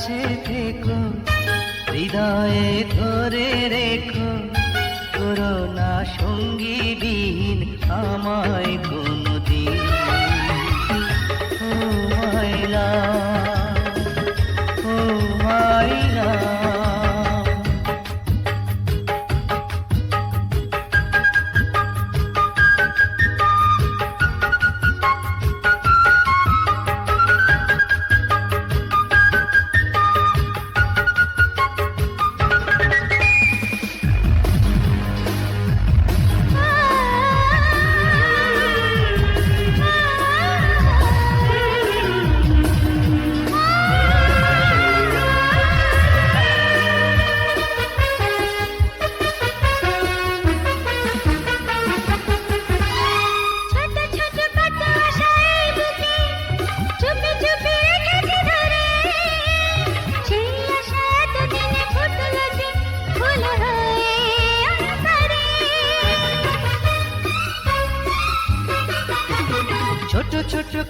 কাছে থেকো হৃদয়ে ধরে রেখো। করোনা সঙ্গী বিহীন আমায় গো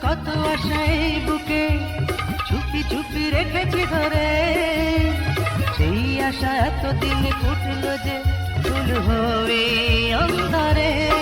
কত আশা এই বুকে চুপি চুপি রেখেছি ধরে। সেই আশা এতদিন ফুটল যে ফুল হয়ে অন্ধারে।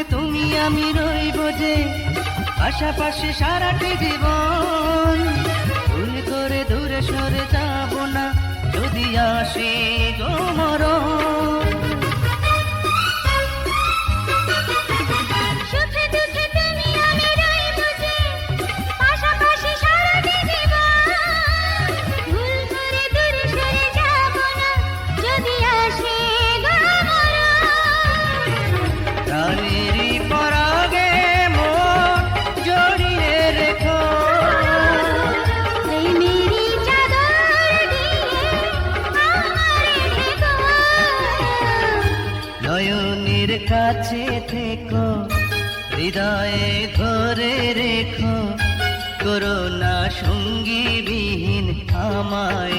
সুখে তুমি আমি রইব যে পাশাপাশি সারাটি জীবন। ভুল করে দূরে সরে যাব না, যদি আসে গোমর সুখে নয়নের কাছে থেকো হৃদয়ে ধরে রেখো। করোনা সঙ্গীবিহীন আমায়